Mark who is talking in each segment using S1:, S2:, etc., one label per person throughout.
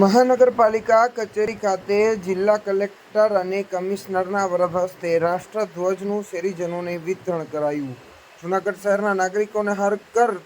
S1: મહાનગરપાલિકા કચેરી ખાતે જિલ્લા કલેક્ટર અને કમિશનરના વરદ હસ્તે રાષ્ટ્રધ્વજનું શહેરીજનોને વિતરણ કરાયું. જૂનાગઢ શહેરના નાગરિકોને હર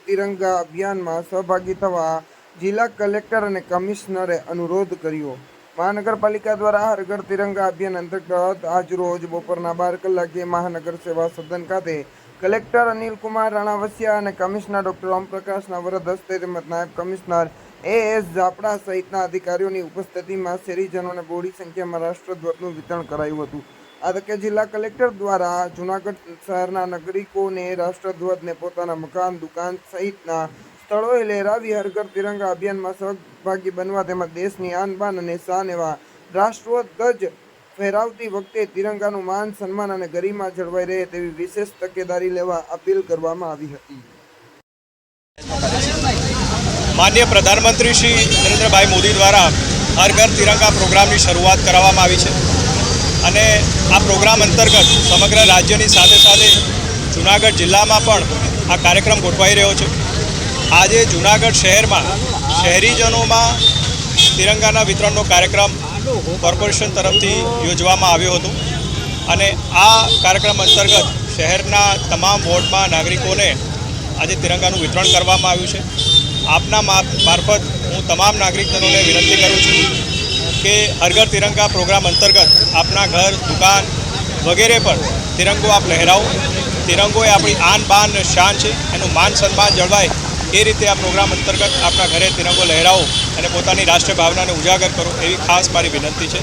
S1: તિરંગા અભિયાનમાં સહભાગી થવા જિલ્લા કલેક્ટર અને કમિશનરે અનુરોધ કર્યો. મહાનગરપાલિકા દ્વારા હર તિરંગા અભિયાન અંતર્ગત આજરોજ બપોરના બાર કલાકે મહાનગર સેવા સદન ખાતે કલેક્ટર અનિલ કુમાર રાણાવસિયા અને કમિશનર ડોક્ટર ઓમપ્રકાશના વરદ હસ્તે તેમજ નાયબ કમિશનર એ એસ ઝાપડા સહિતના અધિકારીઓની ઉપસ્થિતિમાં શહેરીજનોને બહોળી સંખ્યામાં રાષ્ટ્રધ્વજનું વિતરણ કરાયું હતું. આ તકે જિલ્લા કલેક્ટર દ્વારા જૂનાગઢ શહેરના નાગરિકોને રાષ્ટ્રધ્વજને પોતાના મકાન, દુકાન સહિતના સ્થળોએ લહેરાવી હરઘર તિરંગા અભિયાનમાં સહભાગી બનવા તેમજ દેશની આનબાન અને શાન એવા રાષ્ટ્રધ્વજ ફહેરાવતી વખતે તિરંગાનું માન, સન્માન અને ગરિમા જળવાઈ રહે તેવી વિશેષ તકેદારી લેવા અપીલ કરવામાં આવી હતી.
S2: માન્ય પ્રધાનમંત્રી શ્રી નરેન્દ્રભાઈ મોદી દ્વારા હર ઘર તિરંગા પ્રોગ્રામની શરૂઆત કરવામાં આવી છે અને આ પ્રોગ્રામ અંતર્ગત સમગ્ર રાજ્યની સાથે સાથે જૂનાગઢ જિલ્લામાં પણ આ કાર્યક્રમ ગોઠવાઈ રહ્યો છે. આજે જૂનાગઢ શહેરમાં શહેરીજનોમાં તિરંગાના વિતરણનો કાર્યક્રમ કોર્પોરેશન તરફથી યોજવામાં આવ્યો હતો. અને આ કાર્યક્રમ અંતર્ગત શહેરના તમામ વોર્ડમાં નાગરિકોને આજે તિરંગાનું વિતરણ કરવામાં આવ્યું છે. આપના મારફત હું તમામ નાગરિકજનોને વિનંતી કરું છું કે હરઘર તિરંગા પ્રોગ્રામ અંતર્ગત આપના ઘર, દુકાન વગેરે પર તિરંગો આપ લહેરાવો. તિરંગો એ આપણી આન બાન શાન છે. એનું માન સન્માન જળવાય એ રીતે આ પ્રોગ્રામ અંતર્ગત આપણા ઘરે તિરંગો લહેરાવો અને પોતાની રાષ્ટ્રીય ભાવનાને ઉજાગર કરો એવી ખાસ મારી વિનંતી છે.